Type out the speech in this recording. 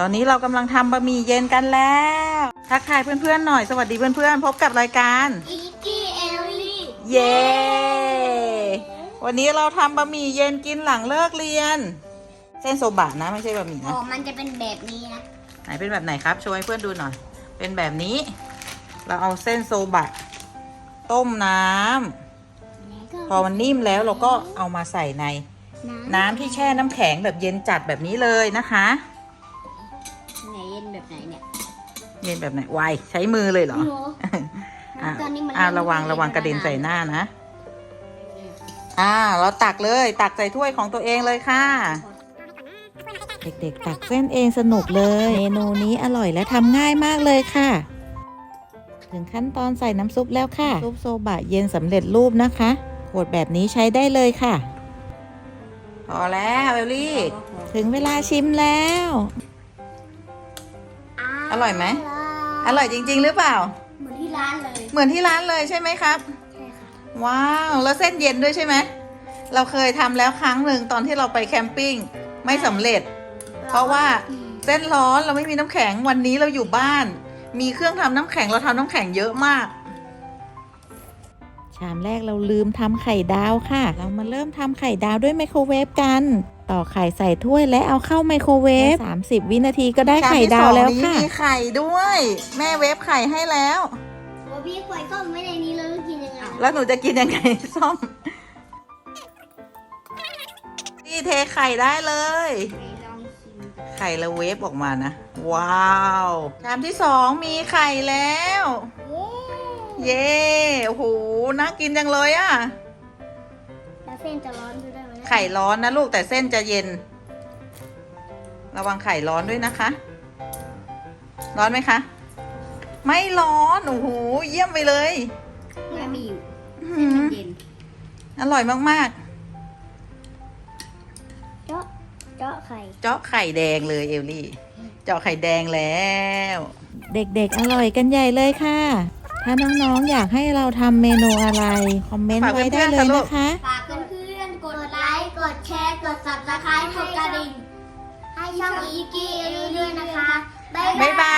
ตอนนี้เรากำลังทำบะหมี่เย็นกันแล้ว ทักทายเพื่อนๆหน่อย สวัสดีเพื่อนๆ พบกับรายการ อีกี้เอลลี่เย้วันนี้เราทำบะหมี่เย็นกินหลังเลิกเรียน เส้นโซบะนะไม่ใช่บะหมี่อ๋นะอมันจะเป็นแบบนี้นะ ไหนเป็นแบบไหนครับโชว์ให้เพื่อนดูหน่อย เป็นแบบนี้ เราเอาเส้นโซบะ ต้มน้ำพอมันนิ่มแล้วเราก็เอามาใส่ใน น้ำที่แช่น้ำแข็งแบบเย็นจัดแบบนี้เลยนะคะ ไหนเย็นแบบไหนเนี่ยเย็นแบบไหนไวใช้มือเลยเหรอโอ้โหอะตอนนี้มันอ่าเริ่มระวังเย็นระวังแล้วกระเด็นนะใส่หน้านะ อ่า เราตักเลย ตักใส่ถ้วยของตัวเองเลยค่ะ เด็กๆ ตักเส้นเองสนุกเลย เมนูนี้อร่อยและทำง่ายมากเลยค่ะ ถึงขั้นตอนใส่น้ำซุปแล้วค่ะ ซุปโซบะเย็นสำเร็จรูปนะคะขวดแบบนี้ใช้ได้เลยค่ะ พอแล้วเอลลี่ ถึงเวลาชิมแล้ว อร่อยไหม อร่อยจริง ๆ หรือเปล่า เหมือนที่ร้านเลย เหมือนที่ร้านเลยใช่ไหมครับ ใช่ค่ะ ว้าว แล้วเส้นเย็นด้วยใช่ไหม เราเคยทำแล้วครั้งหนึ่งตอนที่เราไปแคมปิ้งไม่สำเร็จ เพราะว่าเส้นร้อนเราไม่มีน้ำแข็งวันนี้เราอยู่บ้าน มีเครื่องทำน้ำแข็งเราทำน้ำแข็งเยอะมาก ชามแรกเราลืมทำไข่ดาวค่ะ เรามาเริ่มทำไข่ดาวด้วยไมโครเวฟกัน ต่อไข่ใส่ถ้วยและเอาเข้าไมโครเวฟ30 วินาทีก็ได้ไข่ดาวแล้วค่ะ มีไข่ด้วย แม่เวฟไข่ให้แล้ว โอ้พี่ปล่อยส้มไม่ในนี้แล้วกินยังไงแล้วหนูจะกินยังไงส้มนี่เทไข่ได้เลยไหนลองชิมไข่ละเวฟออกมานะ ว้าวชามที่สองมีไข่แล้ว เย้โอ้โหน่ากินจังเลยอะแล้วเส้นจะร้อนด้วยได้ไหมไข่ร้อนนะลูกแต่เส้นจะเย็น ระวังไข่ร้อนด้วยนะคะ ร้อนไหมคะ ไม่ร้อน โอ้โห เยี่ยมไปเลยไม่มีอยู่อื้อเส้นหืมันอเย็นอร่อยมากเจาะเจาะไข่ ๆ เจาะไข่แดงเลยเอลลี่ เจาะไข่แดงแล้ว เด็กๆ อร่อยกันใหญ่เลยค่ะ ถ้าน้องๆ อยากให้เราทำเมนูอะไร คอมเมนต์ไว้ได้เลยนะคะ ฝากเพื่อนๆ กดไลค์ กดแชร์ กด subscribe กดกระดิ่ง ให้ช่องอีกี้เอลลี่ด้วยนะคะ บ๊ายบ๊ายบาบาย